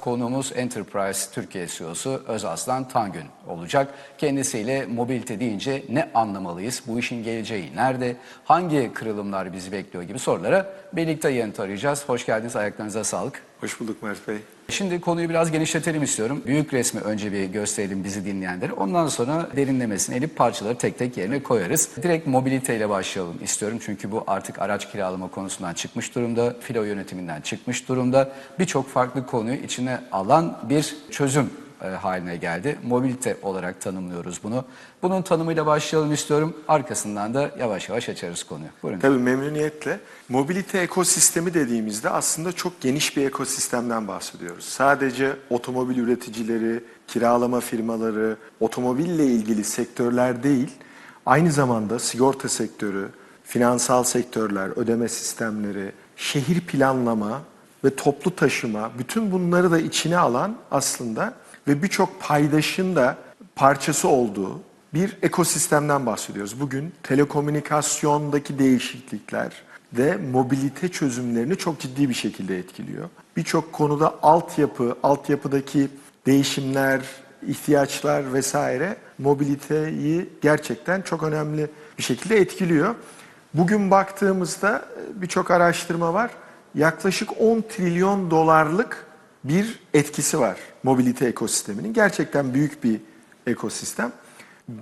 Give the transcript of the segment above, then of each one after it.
Konuğumuz Enterprise Türkiye CEO'su Özaslan Tangün olacak. Kendisiyle mobilite deyince ne anlamalıyız? Bu işin geleceği nerede? Hangi kırılımlar bizi bekliyor gibi sorulara birlikte yanıt arayacağız. Hoş geldiniz. Ayaklarınıza sağlık. Hoş bulduk Mert Bey. Şimdi konuyu biraz genişletelim istiyorum. Büyük resmi önce bir gösterelim bizi dinleyenlere. Ondan sonra derinlemesine elip parçaları tek tek yerine koyarız. Direkt mobiliteyle başlayalım istiyorum. Çünkü bu artık araç kiralama konusundan çıkmış durumda. Filo yönetiminden çıkmış durumda. Birçok farklı konuyu içine alan bir çözüm e, haline geldi. Mobilite olarak tanımlıyoruz bunu. Bunun tanımıyla başlayalım istiyorum. Arkasından da yavaş yavaş açarız konuyu. Buyurun. Tabii memnuniyetle. Mobilite ekosistemi dediğimizde aslında çok geniş bir ekosistemden bahsediyoruz. Sadece otomobil üreticileri, kiralama firmaları, otomobille ilgili sektörler değil, aynı zamanda sigorta sektörü, finansal sektörler, ödeme sistemleri, şehir planlama ve toplu taşıma bütün bunları da içine alan aslında ve birçok paydaşın da parçası olduğu bir ekosistemden bahsediyoruz. Bugün telekomünikasyondaki değişiklikler ve mobilite çözümlerini çok ciddi bir şekilde etkiliyor. Birçok konuda altyapı, altyapıdaki değişimler, ihtiyaçlar vesaire mobiliteyi gerçekten çok önemli bir şekilde etkiliyor. Bugün baktığımızda birçok araştırma var. Yaklaşık 10 trilyon dolarlık bir etkisi var mobilite ekosisteminin. Gerçekten büyük bir ekosistem.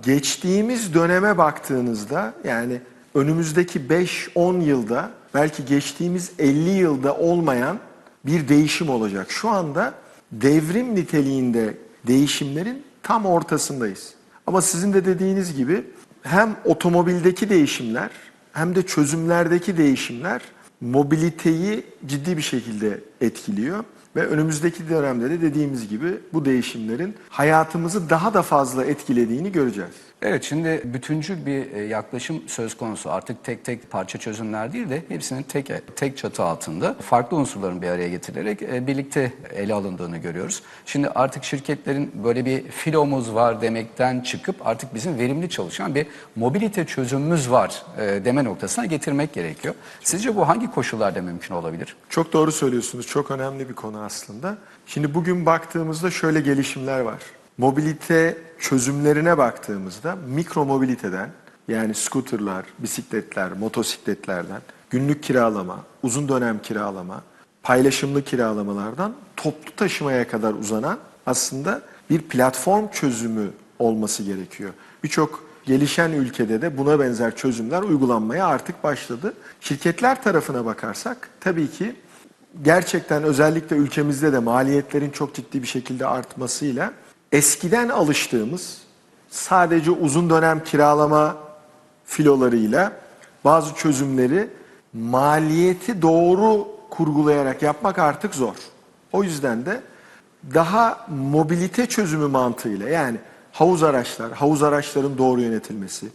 Geçtiğimiz döneme baktığınızda yani önümüzdeki 5-10 yılda belki geçtiğimiz 50 yılda olmayan bir değişim olacak. Şu anda devrim niteliğinde değişimlerin tam ortasındayız. Ama sizin de dediğiniz gibi hem otomobildeki değişimler hem de çözümlerdeki değişimler mobiliteyi ciddi bir şekilde etkiliyor. Ve önümüzdeki dönemde de dediğimiz gibi bu değişimlerin hayatımızı daha da fazla etkilediğini göreceğiz. Evet şimdi bütüncül bir e, yaklaşım söz konusu. Artık tek tek parça çözümler değil de hepsinin tek tek çatı altında farklı unsurların bir araya getirilerek e, birlikte ele alındığını görüyoruz. Şimdi artık şirketlerin böyle bir filomuz var demekten çıkıp artık bizim verimli çalışan bir mobilite çözümümüz var e, deme noktasına getirmek gerekiyor. Sizce bu hangi koşullarda mümkün olabilir? Çok doğru söylüyorsunuz. Çok önemli bir konu aslında. Şimdi bugün baktığımızda şöyle gelişimler var. Mobilite çözümlerine baktığımızda mikro mobiliteden yani scooterlar, bisikletler, motosikletlerden günlük kiralama, uzun dönem kiralama, paylaşımlı kiralamalardan toplu taşımaya kadar uzanan aslında bir platform çözümü olması gerekiyor. Birçok gelişen ülkede de buna benzer çözümler uygulanmaya artık başladı. Şirketler tarafına bakarsak tabii ki gerçekten özellikle ülkemizde de maliyetlerin çok ciddi bir şekilde artmasıyla eskiden alıştığımız sadece uzun dönem kiralama filolarıyla bazı çözümleri maliyeti doğru kurgulayarak yapmak artık zor. O yüzden de daha mobilite çözümü mantığıyla yani havuz araçlar, havuz araçların doğru yönetilmesi,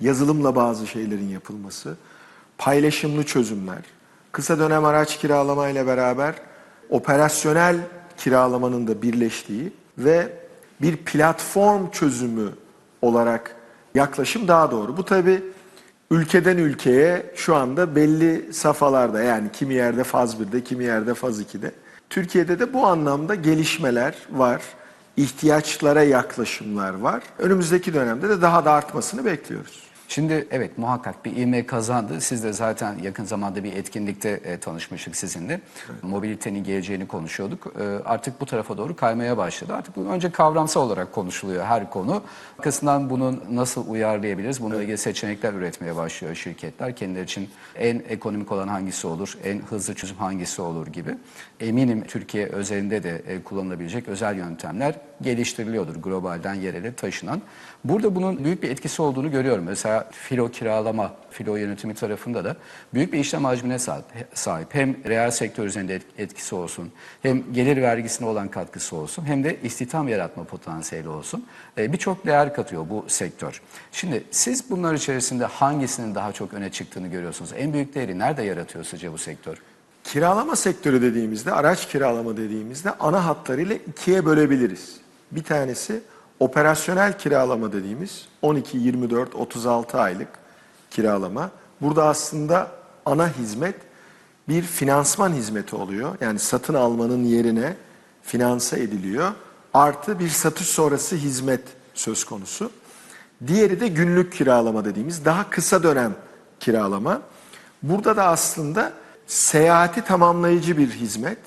yazılımla bazı şeylerin yapılması, paylaşımlı çözümler, kısa dönem araç kiralamayla beraber operasyonel kiralamanın da birleştiği ve bir platform çözümü olarak yaklaşım daha doğru. Bu tabi ülkeden ülkeye şu anda belli safhalarda yani kimi yerde faz 1'de kimi yerde faz 2'de. Türkiye'de de bu anlamda gelişmeler var. ihtiyaçlara yaklaşımlar var. Önümüzdeki dönemde de daha da artmasını bekliyoruz. Şimdi evet muhakkak bir ivme kazandı. Siz de zaten yakın zamanda bir etkinlikte e, tanışmıştık sizinle. Evet. Mobilitenin geleceğini konuşuyorduk. E, artık bu tarafa doğru kaymaya başladı. Artık bu önce kavramsal olarak konuşuluyor her konu. Arkasından bunu nasıl uyarlayabiliriz? Bununla ilgili seçenekler üretmeye başlıyor şirketler. Kendileri için en ekonomik olan hangisi olur, en hızlı çözüm hangisi olur gibi. Eminim Türkiye özelinde de e, kullanılabilecek özel yöntemler geliştiriliyordur globalden yerele taşınan. Burada bunun büyük bir etkisi olduğunu görüyorum. Mesela filo kiralama, filo yönetimi tarafında da büyük bir işlem hacmine sahip. Hem reel sektör üzerinde etkisi olsun, hem gelir vergisine olan katkısı olsun, hem de istihdam yaratma potansiyeli olsun. Birçok değer katıyor bu sektör. Şimdi siz bunlar içerisinde hangisinin daha çok öne çıktığını görüyorsunuz? En büyük değeri nerede yaratıyor sizce bu sektör? Kiralama sektörü dediğimizde, araç kiralama dediğimizde ana hatlarıyla ikiye bölebiliriz. Bir tanesi operasyonel kiralama dediğimiz 12, 24, 36 aylık kiralama. Burada aslında ana hizmet bir finansman hizmeti oluyor. Yani satın almanın yerine finanse ediliyor. Artı bir satış sonrası hizmet söz konusu. Diğeri de günlük kiralama dediğimiz daha kısa dönem kiralama. Burada da aslında seyahati tamamlayıcı bir hizmet.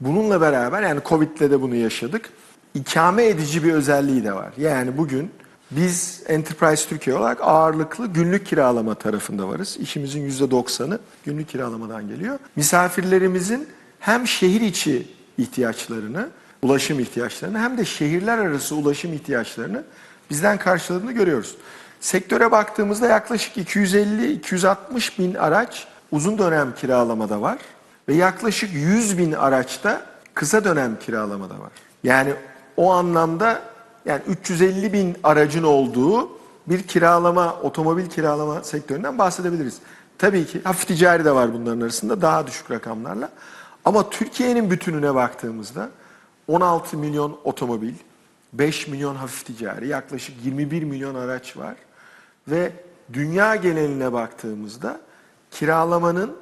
Bununla beraber yani Covid'le de bunu yaşadık. İkame edici bir özelliği de var. Yani bugün biz Enterprise Türkiye olarak ağırlıklı günlük kiralama tarafında varız. İşimizin %90'ı günlük kiralamadan geliyor. Misafirlerimizin hem şehir içi ihtiyaçlarını, ulaşım ihtiyaçlarını hem de şehirler arası ulaşım ihtiyaçlarını bizden karşıladığını görüyoruz. Sektöre baktığımızda yaklaşık 250-260 bin araç uzun dönem kiralamada var ve yaklaşık 100 bin araçta kısa dönem kiralamada var. Yani o anlamda yani 350 bin aracın olduğu bir kiralama, otomobil kiralama sektöründen bahsedebiliriz. Tabii ki hafif ticari de var bunların arasında daha düşük rakamlarla. Ama Türkiye'nin bütününe baktığımızda 16 milyon otomobil, 5 milyon hafif ticari, yaklaşık 21 milyon araç var. Ve dünya geneline baktığımızda kiralamanın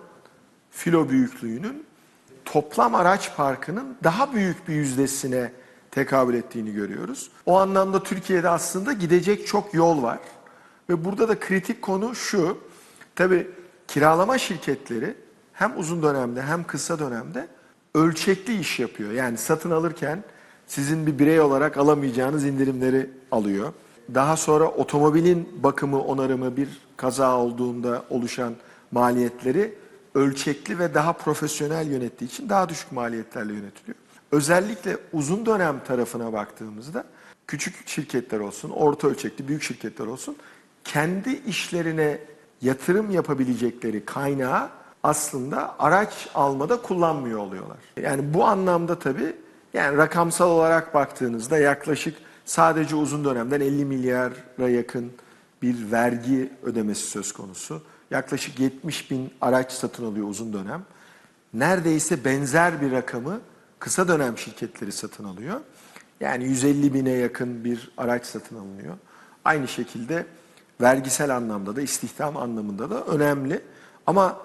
filo büyüklüğünün toplam araç parkının daha büyük bir yüzdesine tekabül ettiğini görüyoruz. O anlamda Türkiye'de aslında gidecek çok yol var. Ve burada da kritik konu şu. Tabii kiralama şirketleri hem uzun dönemde hem kısa dönemde ölçekli iş yapıyor. Yani satın alırken sizin bir birey olarak alamayacağınız indirimleri alıyor. Daha sonra otomobilin bakımı, onarımı bir kaza olduğunda oluşan maliyetleri ölçekli ve daha profesyonel yönettiği için daha düşük maliyetlerle yönetiliyor. Özellikle uzun dönem tarafına baktığımızda küçük şirketler olsun, orta ölçekli büyük şirketler olsun kendi işlerine yatırım yapabilecekleri kaynağı aslında araç almada kullanmıyor oluyorlar. Yani bu anlamda tabii yani rakamsal olarak baktığınızda yaklaşık sadece uzun dönemden 50 milyara yakın bir vergi ödemesi söz konusu. Yaklaşık 70 bin araç satın alıyor uzun dönem. Neredeyse benzer bir rakamı kısa dönem şirketleri satın alıyor. Yani 150 bine yakın bir araç satın alınıyor. Aynı şekilde vergisel anlamda da istihdam anlamında da önemli. Ama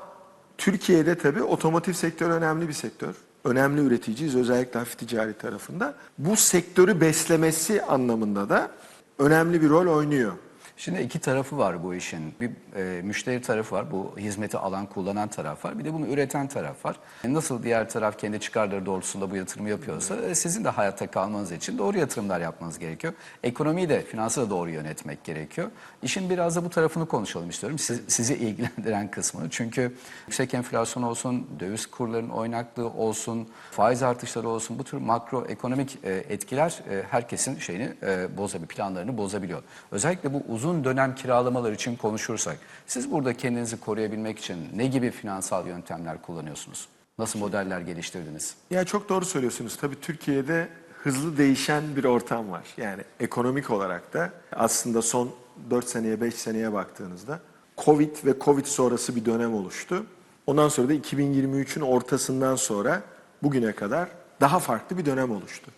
Türkiye'de tabii otomotiv sektörü önemli bir sektör. Önemli üreticiyiz özellikle hafif ticari tarafında. Bu sektörü beslemesi anlamında da önemli bir rol oynuyor. Şimdi iki tarafı var bu işin. Bir e, müşteri tarafı var, bu hizmeti alan, kullanan taraf var. Bir de bunu üreten taraf var. Nasıl diğer taraf kendi çıkarları doğrultusunda bu yatırımı yapıyorsa e, sizin de hayatta kalmanız için doğru yatırımlar yapmanız gerekiyor. Ekonomiyi de, finansı da doğru yönetmek gerekiyor. İşin biraz da bu tarafını konuşalım istiyorum. Siz, sizi ilgilendiren kısmını. Çünkü yüksek enflasyon olsun, döviz kurlarının oynaklığı olsun, faiz artışları olsun bu tür makroekonomik e, etkiler e, herkesin şeyini e, bozabiliyor, planlarını bozabiliyor. Özellikle bu uzun dönem kiralamalar için konuşursak, siz burada kendinizi koruyabilmek için ne gibi finansal yöntemler kullanıyorsunuz? Nasıl modeller geliştirdiniz? Ya çok doğru söylüyorsunuz. Tabii Türkiye'de hızlı değişen bir ortam var. Yani ekonomik olarak da aslında son 4 seneye 5 seneye baktığınızda Covid ve Covid sonrası bir dönem oluştu. Ondan sonra da 2023'ün ortasından sonra bugüne kadar daha farklı bir dönem oluştu.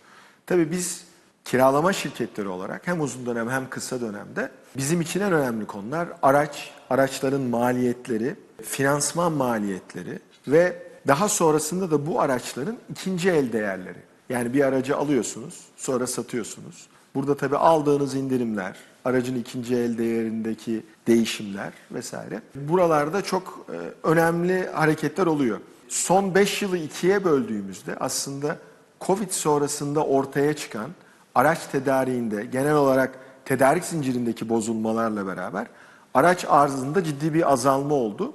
Tabii biz kiralama şirketleri olarak hem uzun dönem hem kısa dönemde bizim için en önemli konular araç, araçların maliyetleri, finansman maliyetleri ve daha sonrasında da bu araçların ikinci el değerleri. Yani bir aracı alıyorsunuz, sonra satıyorsunuz. Burada tabii aldığınız indirimler, aracın ikinci el değerindeki değişimler vesaire. Buralarda çok e, önemli hareketler oluyor. Son 5 yılı ikiye böldüğümüzde aslında Covid sonrasında ortaya çıkan araç tedariğinde genel olarak tedarik zincirindeki bozulmalarla beraber araç arzında ciddi bir azalma oldu.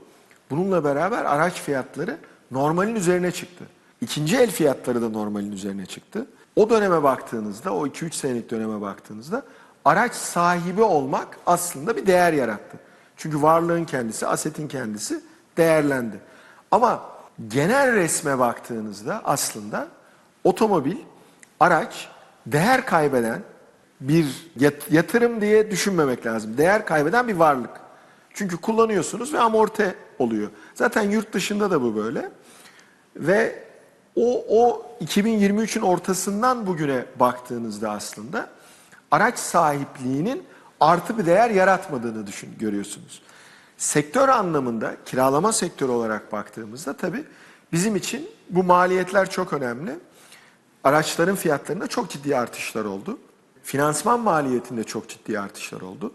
Bununla beraber araç fiyatları normalin üzerine çıktı. İkinci el fiyatları da normalin üzerine çıktı. O döneme baktığınızda, o 2-3 senelik döneme baktığınızda araç sahibi olmak aslında bir değer yarattı. Çünkü varlığın kendisi, asetin kendisi değerlendi. Ama genel resme baktığınızda aslında otomobil, araç değer kaybeden bir yat- yatırım diye düşünmemek lazım. Değer kaybeden bir varlık. Çünkü kullanıyorsunuz ve amorti oluyor. Zaten yurt dışında da bu böyle. Ve o, o 2023'ün ortasından bugüne baktığınızda aslında araç sahipliğinin artı bir değer yaratmadığını düşün, görüyorsunuz. Sektör anlamında kiralama sektörü olarak baktığımızda tabii bizim için bu maliyetler çok önemli. Araçların fiyatlarında çok ciddi artışlar oldu. Finansman maliyetinde çok ciddi artışlar oldu.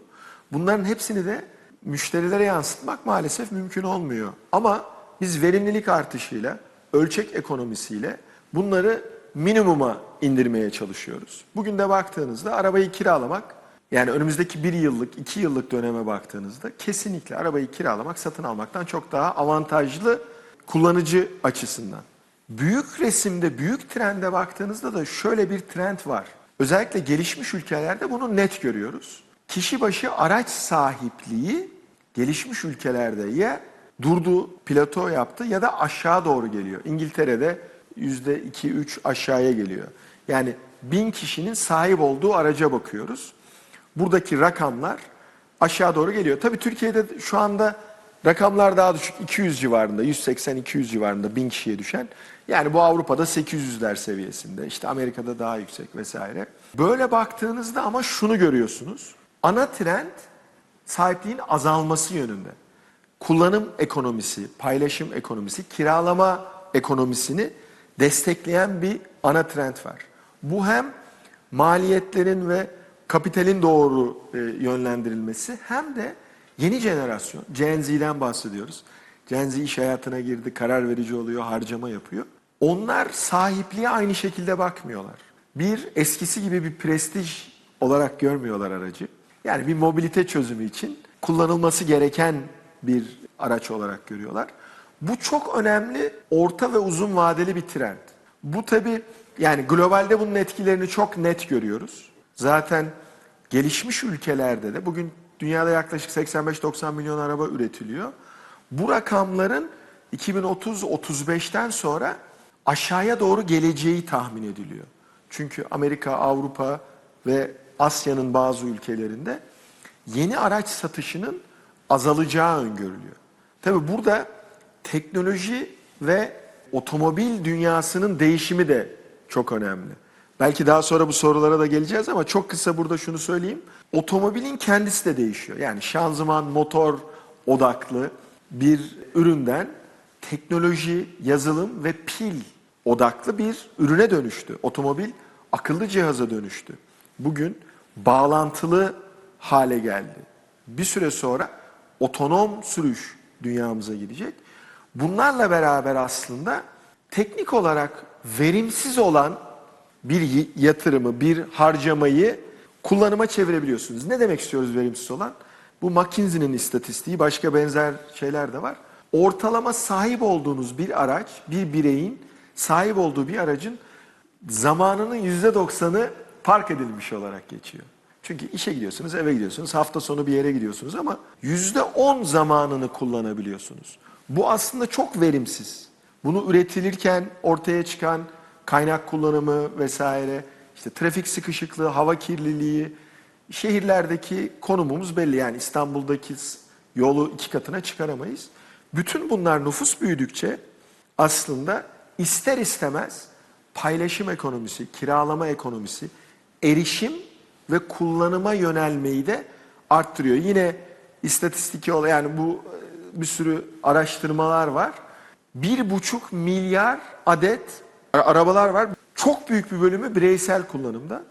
Bunların hepsini de müşterilere yansıtmak maalesef mümkün olmuyor. Ama biz verimlilik artışıyla, ölçek ekonomisiyle bunları minimuma indirmeye çalışıyoruz. Bugün de baktığınızda arabayı kiralamak, yani önümüzdeki bir yıllık, iki yıllık döneme baktığınızda kesinlikle arabayı kiralamak, satın almaktan çok daha avantajlı kullanıcı açısından. Büyük resimde, büyük trende baktığınızda da şöyle bir trend var. Özellikle gelişmiş ülkelerde bunu net görüyoruz. Kişi başı araç sahipliği gelişmiş ülkelerde ya durdu, plato yaptı ya da aşağı doğru geliyor. İngiltere'de yüzde iki üç aşağıya geliyor. Yani bin kişinin sahip olduğu araca bakıyoruz. Buradaki rakamlar aşağı doğru geliyor. Tabii Türkiye'de şu anda rakamlar daha düşük. 200 civarında, 180-200 civarında bin kişiye düşen. Yani bu Avrupa'da 800'ler seviyesinde. işte Amerika'da daha yüksek vesaire. Böyle baktığınızda ama şunu görüyorsunuz. Ana trend sahipliğin azalması yönünde. Kullanım ekonomisi, paylaşım ekonomisi, kiralama ekonomisini destekleyen bir ana trend var. Bu hem maliyetlerin ve kapitalin doğru e, yönlendirilmesi hem de yeni jenerasyon, Gen Z'den bahsediyoruz. Gen Z iş hayatına girdi, karar verici oluyor, harcama yapıyor. Onlar sahipliğe aynı şekilde bakmıyorlar. Bir, eskisi gibi bir prestij olarak görmüyorlar aracı. Yani bir mobilite çözümü için kullanılması gereken bir araç olarak görüyorlar. Bu çok önemli orta ve uzun vadeli bir trend. Bu tabi yani globalde bunun etkilerini çok net görüyoruz. Zaten gelişmiş ülkelerde de bugün dünyada yaklaşık 85-90 milyon araba üretiliyor. Bu rakamların 2030-35'ten sonra aşağıya doğru geleceği tahmin ediliyor. Çünkü Amerika, Avrupa ve Asya'nın bazı ülkelerinde yeni araç satışının azalacağı öngörülüyor. Tabi burada teknoloji ve otomobil dünyasının değişimi de çok önemli. Belki daha sonra bu sorulara da geleceğiz ama çok kısa burada şunu söyleyeyim. Otomobilin kendisi de değişiyor. Yani şanzıman, motor odaklı bir üründen teknoloji, yazılım ve pil odaklı bir ürüne dönüştü. Otomobil akıllı cihaza dönüştü. Bugün bağlantılı hale geldi. Bir süre sonra otonom sürüş dünyamıza gidecek. Bunlarla beraber aslında teknik olarak verimsiz olan bir yatırımı, bir harcamayı kullanıma çevirebiliyorsunuz. Ne demek istiyoruz verimsiz olan? Bu McKinsey'nin istatistiği, başka benzer şeyler de var. Ortalama sahip olduğunuz bir araç, bir bireyin sahip olduğu bir aracın zamanının yüzde doksanı park edilmiş olarak geçiyor. Çünkü işe gidiyorsunuz, eve gidiyorsunuz, hafta sonu bir yere gidiyorsunuz ama yüzde on zamanını kullanabiliyorsunuz. Bu aslında çok verimsiz. Bunu üretilirken ortaya çıkan kaynak kullanımı vesaire, işte trafik sıkışıklığı, hava kirliliği, şehirlerdeki konumumuz belli. Yani İstanbul'daki yolu iki katına çıkaramayız. Bütün bunlar nüfus büyüdükçe aslında ister istemez paylaşım ekonomisi, kiralama ekonomisi, erişim ve kullanıma yönelmeyi de arttırıyor. Yine istatistiki olarak yani bu e, bir sürü araştırmalar var. Bir buçuk milyar adet arabalar var. Çok büyük bir bölümü bireysel kullanımda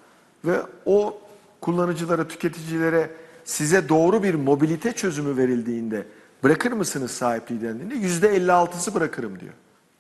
ve o kullanıcılara, tüketicilere size doğru bir mobilite çözümü verildiğinde bırakır mısınız sahipliği dendiğinde yüzde 56'sı bırakırım diyor.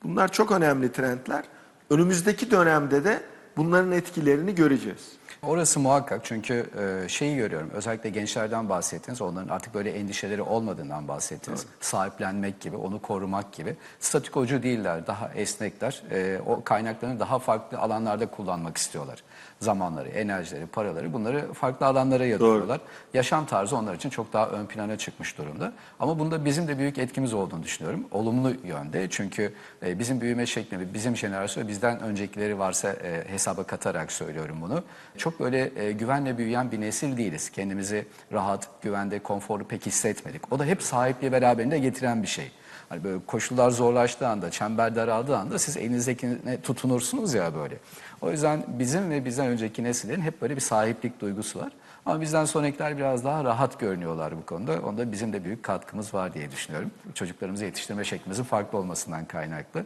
Bunlar çok önemli trendler. Önümüzdeki dönemde de bunların etkilerini göreceğiz. Orası muhakkak çünkü e, şeyi görüyorum. Özellikle gençlerden bahsettiniz. Onların artık böyle endişeleri olmadığından bahsettiniz. Sahiplenmek gibi onu korumak gibi. Statikocu değiller daha esnekler. E, o kaynaklarını daha farklı alanlarda kullanmak istiyorlar. Zamanları, enerjileri, paraları bunları farklı alanlara yatırıyorlar. Yaşam tarzı onlar için çok daha ön plana çıkmış durumda. Ama bunda bizim de büyük etkimiz olduğunu düşünüyorum. Olumlu yönde çünkü e, bizim büyüme şeklimiz, bizim jenerasyon bizden öncekileri varsa e, hesaba katarak söylüyorum bunu. Çok böyle e, güvenle büyüyen bir nesil değiliz. Kendimizi rahat, güvende, konforlu pek hissetmedik. O da hep sahipliği beraberinde getiren bir şey. Hani böyle koşullar zorlaştığı anda, çember daraldığı anda siz elinizdekine tutunursunuz ya böyle. O yüzden bizim ve bizden önceki nesillerin hep böyle bir sahiplik duygusu var. Ama bizden sonrakiler biraz daha rahat görünüyorlar bu konuda. Onda bizim de büyük katkımız var diye düşünüyorum. Çocuklarımızı yetiştirme şeklimizin farklı olmasından kaynaklı.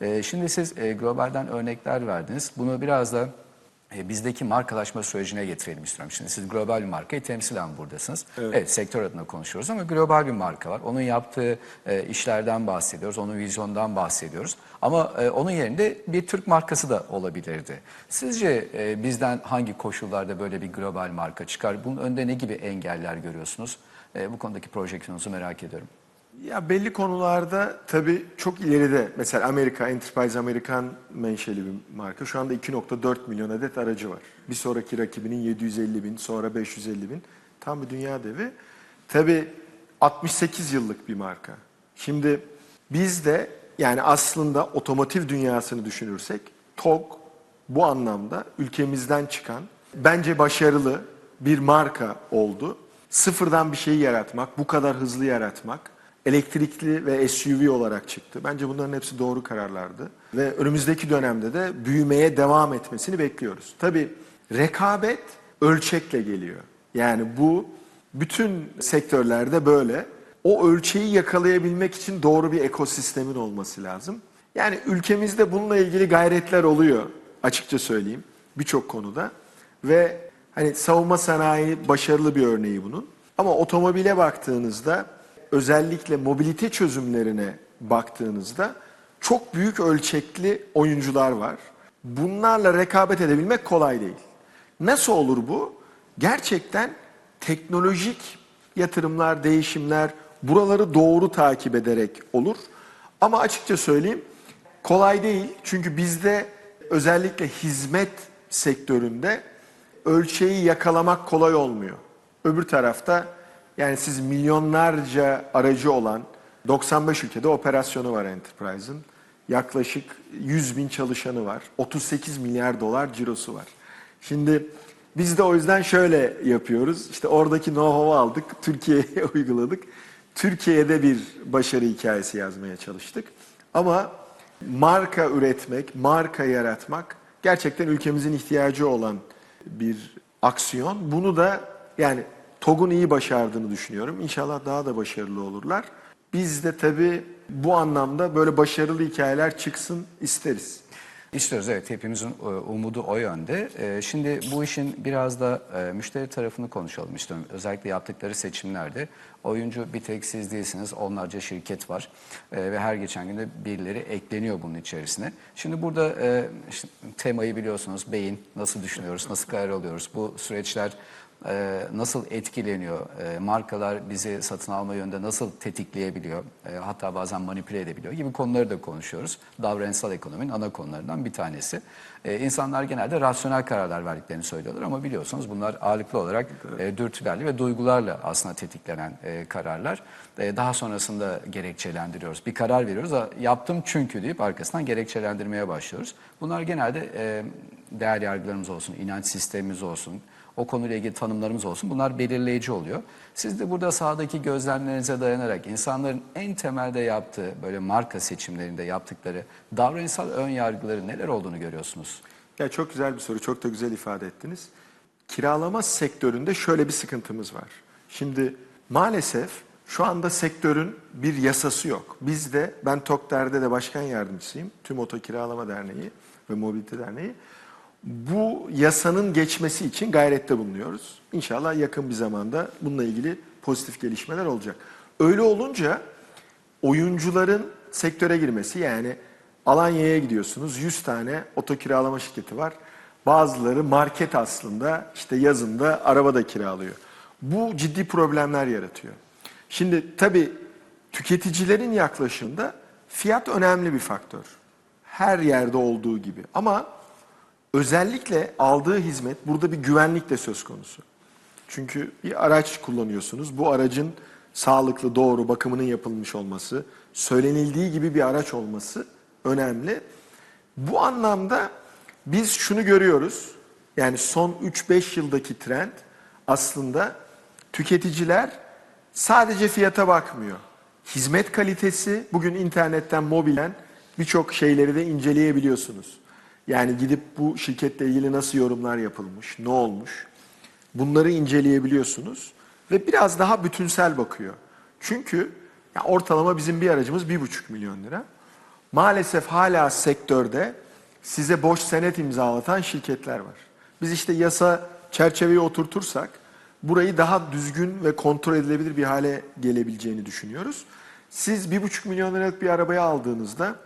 Ee, şimdi siz e, globalden örnekler verdiniz. Bunu biraz da e, bizdeki markalaşma sürecine getirelim istiyorum. Şimdi siz global bir markayı temsilen buradasınız. Evet. sektör adına konuşuyoruz ama global bir marka var. Onun yaptığı e, işlerden bahsediyoruz, onun vizyondan bahsediyoruz. Ama e, onun yerinde bir Türk markası da olabilirdi. Sizce e, bizden hangi koşullarda böyle bir global marka çıkar? Bunun önünde ne gibi engeller görüyorsunuz? E, bu konudaki projeksiyonunuzu merak ediyorum. Ya belli konularda tabii çok ileride mesela Amerika, Enterprise Amerikan menşeli bir marka. Şu anda 2.4 milyon adet aracı var. Bir sonraki rakibinin 750 bin, sonra 550 bin. Tam bir dünya devi. Tabii 68 yıllık bir marka. Şimdi biz de yani aslında otomotiv dünyasını düşünürsek TOG bu anlamda ülkemizden çıkan bence başarılı bir marka oldu. Sıfırdan bir şeyi yaratmak, bu kadar hızlı yaratmak, elektrikli ve SUV olarak çıktı. Bence bunların hepsi doğru kararlardı. Ve önümüzdeki dönemde de büyümeye devam etmesini bekliyoruz. Tabii rekabet ölçekle geliyor. Yani bu bütün sektörlerde böyle. O ölçeği yakalayabilmek için doğru bir ekosistemin olması lazım. Yani ülkemizde bununla ilgili gayretler oluyor açıkça söyleyeyim birçok konuda. Ve hani savunma sanayi başarılı bir örneği bunun. Ama otomobile baktığınızda özellikle mobilite çözümlerine baktığınızda çok büyük ölçekli oyuncular var. Bunlarla rekabet edebilmek kolay değil. Nasıl olur bu? Gerçekten teknolojik yatırımlar, değişimler buraları doğru takip ederek olur. Ama açıkça söyleyeyim kolay değil. Çünkü bizde özellikle hizmet sektöründe ölçeği yakalamak kolay olmuyor. Öbür tarafta yani siz milyonlarca aracı olan 95 ülkede operasyonu var Enterprise'ın. Yaklaşık 100 bin çalışanı var. 38 milyar dolar cirosu var. Şimdi biz de o yüzden şöyle yapıyoruz. İşte oradaki know-how'u aldık, Türkiye'ye uyguladık. Türkiye'de bir başarı hikayesi yazmaya çalıştık. Ama marka üretmek, marka yaratmak gerçekten ülkemizin ihtiyacı olan bir aksiyon. Bunu da yani TOG'un iyi başardığını düşünüyorum. İnşallah daha da başarılı olurlar. Biz de tabii bu anlamda böyle başarılı hikayeler çıksın isteriz. İstiyoruz evet hepimizin e, umudu o yönde. E, Şimdi bu işin biraz da e, müşteri tarafını konuşalım istiyorum. Özellikle yaptıkları seçimlerde oyuncu bir tek siz değilsiniz onlarca şirket var ve her geçen günde birileri ekleniyor bunun içerisine. Şimdi burada temayı biliyorsunuz beyin nasıl düşünüyoruz, nasıl karar alıyoruz bu süreçler e, nasıl etkileniyor, e, markalar bizi satın alma yönde nasıl tetikleyebiliyor, e, hatta bazen manipüle edebiliyor gibi konuları da konuşuyoruz. Davranışsal ekonominin ana konularından bir tanesi. E, insanlar genelde rasyonel kararlar verdiklerini söylüyorlar ama biliyorsunuz bunlar ağırlıklı olarak e, dürtülerle ve duygularla aslında tetiklenen e, kararlar. E, daha sonrasında gerekçelendiriyoruz. Bir karar veriyoruz, "Aa, yaptım çünkü deyip arkasından gerekçelendirmeye başlıyoruz. Bunlar genelde e, değer yargılarımız olsun, inanç sistemimiz olsun, o konuyla ilgili tanımlarımız olsun. Bunlar belirleyici oluyor. Siz de burada sahadaki gözlemlerinize dayanarak insanların en temelde yaptığı böyle marka seçimlerinde yaptıkları davranışsal ön yargıları neler olduğunu görüyorsunuz? Ya çok güzel bir soru, çok da güzel ifade ettiniz. Kiralama sektöründe şöyle bir sıkıntımız var. Şimdi maalesef şu anda sektörün bir yasası yok. Biz de, ben TOKDER'de de başkan yardımcısıyım. Tüm Oto Kiralama Derneği ve Mobilite Derneği. Bu yasanın geçmesi için gayrette bulunuyoruz. İnşallah yakın bir zamanda bununla ilgili pozitif gelişmeler olacak. Öyle olunca oyuncuların sektöre girmesi yani Alanya'ya gidiyorsunuz 100 tane oto kiralama şirketi var. Bazıları market aslında işte yazında araba da kiralıyor. Bu ciddi problemler yaratıyor. Şimdi tabii tüketicilerin yaklaşımında fiyat önemli bir faktör. Her yerde olduğu gibi ama özellikle aldığı hizmet burada bir güvenlik de söz konusu. Çünkü bir araç kullanıyorsunuz. Bu aracın sağlıklı, doğru bakımının yapılmış olması, söylenildiği gibi bir araç olması önemli. Bu anlamda biz şunu görüyoruz. Yani son 3-5 yıldaki trend aslında tüketiciler sadece fiyata bakmıyor. Hizmet kalitesi bugün internetten, mobilen birçok şeyleri de inceleyebiliyorsunuz. Yani gidip bu şirketle ilgili nasıl yorumlar yapılmış, ne olmuş. bunları inceleyebiliyorsunuz ve biraz daha bütünsel bakıyor. Çünkü ya ortalama bizim bir aracımız 1,5 milyon lira. Maalesef hala sektörde size boş senet imzalatan şirketler var. Biz işte yasa çerçeveyi oturtursak burayı daha düzgün ve kontrol edilebilir bir hale gelebileceğini düşünüyoruz. Siz 1,5 milyon liralık bir arabayı aldığınızda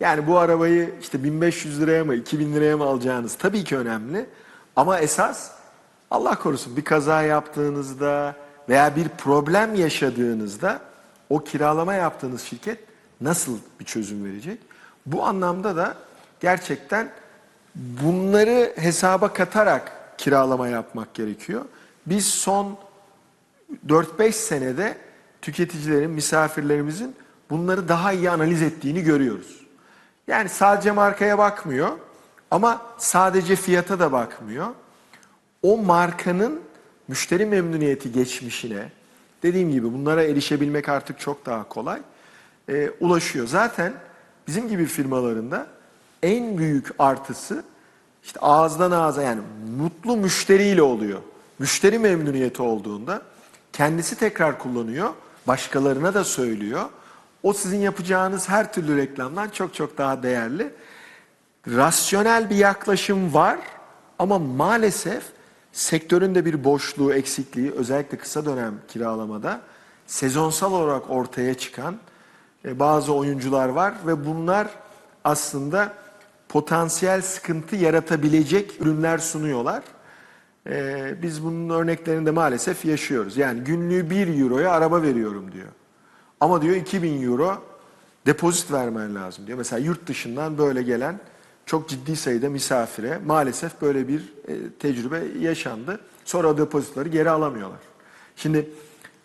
yani bu arabayı işte 1500 liraya mı 2000 liraya mı alacağınız tabii ki önemli. Ama esas Allah korusun bir kaza yaptığınızda veya bir problem yaşadığınızda o kiralama yaptığınız şirket nasıl bir çözüm verecek? Bu anlamda da gerçekten bunları hesaba katarak kiralama yapmak gerekiyor. Biz son 4-5 senede tüketicilerin, misafirlerimizin bunları daha iyi analiz ettiğini görüyoruz. Yani sadece markaya bakmıyor ama sadece fiyata da bakmıyor. O markanın müşteri memnuniyeti geçmişine, dediğim gibi bunlara erişebilmek artık çok daha kolay, e, ulaşıyor. Zaten bizim gibi firmalarında en büyük artısı işte ağızdan ağza yani mutlu müşteriyle oluyor. Müşteri memnuniyeti olduğunda kendisi tekrar kullanıyor, başkalarına da söylüyor. O sizin yapacağınız her türlü reklamdan çok çok daha değerli. Rasyonel bir yaklaşım var ama maalesef sektörün de bir boşluğu, eksikliği özellikle kısa dönem kiralamada sezonsal olarak ortaya çıkan e, bazı oyuncular var ve bunlar aslında potansiyel sıkıntı yaratabilecek ürünler sunuyorlar. Ee, biz bunun örneklerini de maalesef yaşıyoruz. Yani günlüğü 1 euroya araba veriyorum diyor. Ama diyor 2000 euro depozit vermen lazım diyor. Mesela yurt dışından böyle gelen çok ciddi sayıda misafire maalesef böyle bir e, tecrübe yaşandı. Sonra o depozitleri geri alamıyorlar. Şimdi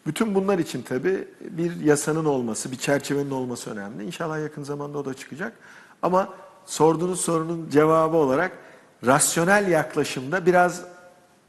bütün bunlar için tabii bir yasanın olması, bir çerçevenin olması önemli. İnşallah yakın zamanda o da çıkacak. Ama sorduğunuz sorunun cevabı olarak rasyonel yaklaşımda biraz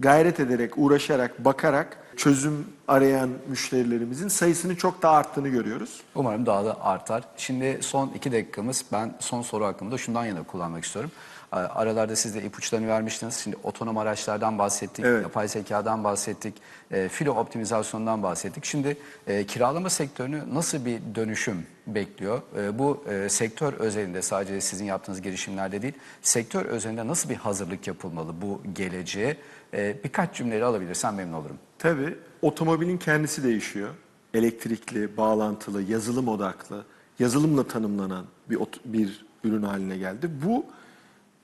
gayret ederek, uğraşarak, bakarak çözüm arayan müşterilerimizin sayısının çok daha arttığını görüyoruz. Umarım daha da artar. Şimdi son iki dakikamız ben son soru hakkında şundan yana kullanmak istiyorum. Aralarda siz de ipuçlarını vermiştiniz. Şimdi otonom araçlardan bahsettik, Evet. yapay zekadan bahsettik, e, filo optimizasyondan bahsettik. Şimdi e, kiralama sektörünü nasıl bir dönüşüm bekliyor? E, bu e, sektör özelinde sadece sizin yaptığınız girişimlerde değil, sektör özelinde nasıl bir hazırlık yapılmalı bu geleceğe? E, birkaç cümleyle alabilirsem memnun olurum. Tabii otomobilin kendisi değişiyor. Elektrikli, bağlantılı, yazılım odaklı, yazılımla tanımlanan bir, bir ürün haline geldi. Bu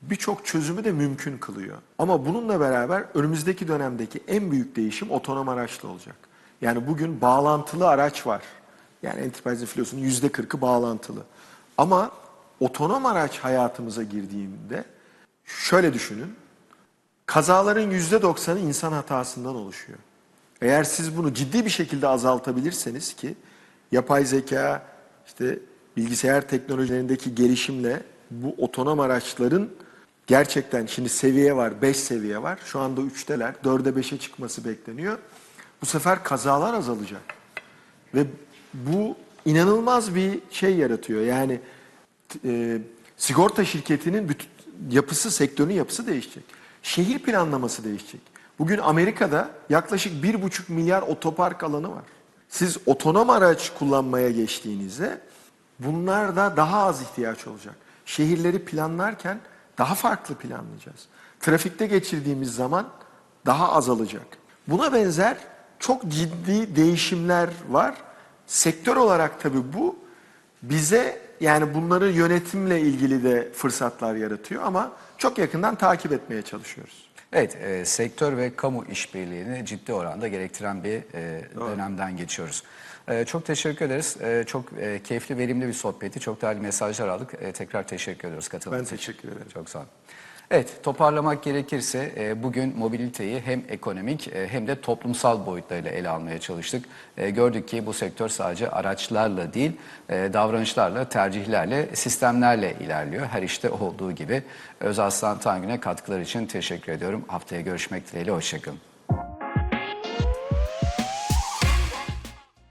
birçok çözümü de mümkün kılıyor. Ama bununla beraber önümüzdeki dönemdeki en büyük değişim otonom araçla olacak. Yani bugün bağlantılı araç var. Yani Enterprise'in filosunun yüzde kırkı bağlantılı. Ama otonom araç hayatımıza girdiğinde şöyle düşünün. Kazaların yüzde doksanı insan hatasından oluşuyor. Eğer siz bunu ciddi bir şekilde azaltabilirseniz ki yapay zeka, işte bilgisayar teknolojilerindeki gelişimle bu otonom araçların gerçekten şimdi seviye var, 5 seviye var. Şu anda 3'teler, 4'e 5'e çıkması bekleniyor. Bu sefer kazalar azalacak. Ve bu inanılmaz bir şey yaratıyor. Yani e, sigorta şirketinin bütün yapısı, sektörün yapısı değişecek. Şehir planlaması değişecek. Bugün Amerika'da yaklaşık 1,5 milyar otopark alanı var. Siz otonom araç kullanmaya geçtiğinizde bunlarda daha az ihtiyaç olacak. Şehirleri planlarken daha farklı planlayacağız. Trafikte geçirdiğimiz zaman daha azalacak. Buna benzer çok ciddi değişimler var. Sektör olarak tabii bu bize yani bunları yönetimle ilgili de fırsatlar yaratıyor ama çok yakından takip etmeye çalışıyoruz. Evet, e, sektör ve kamu işbirliğini ciddi oranda gerektiren bir e, dönemden geçiyoruz. E, çok teşekkür ederiz. E, çok e, keyifli, verimli bir sohbeti. Çok değerli mesajlar aldık. E, tekrar teşekkür ediyoruz katıldığınız Ben için. teşekkür ederim. Çok sağ olun. Evet, toparlamak gerekirse e, bugün mobiliteyi hem ekonomik e, hem de toplumsal boyutlarıyla ele almaya çalıştık. E, gördük ki bu sektör sadece araçlarla değil, davranışlarla, tercihlerle, sistemlerle ilerliyor. Her işte olduğu gibi. Özaslan Tangün'e katkılar için teşekkür ediyorum. Haftaya görüşmek dileğiyle, hoşçakalın.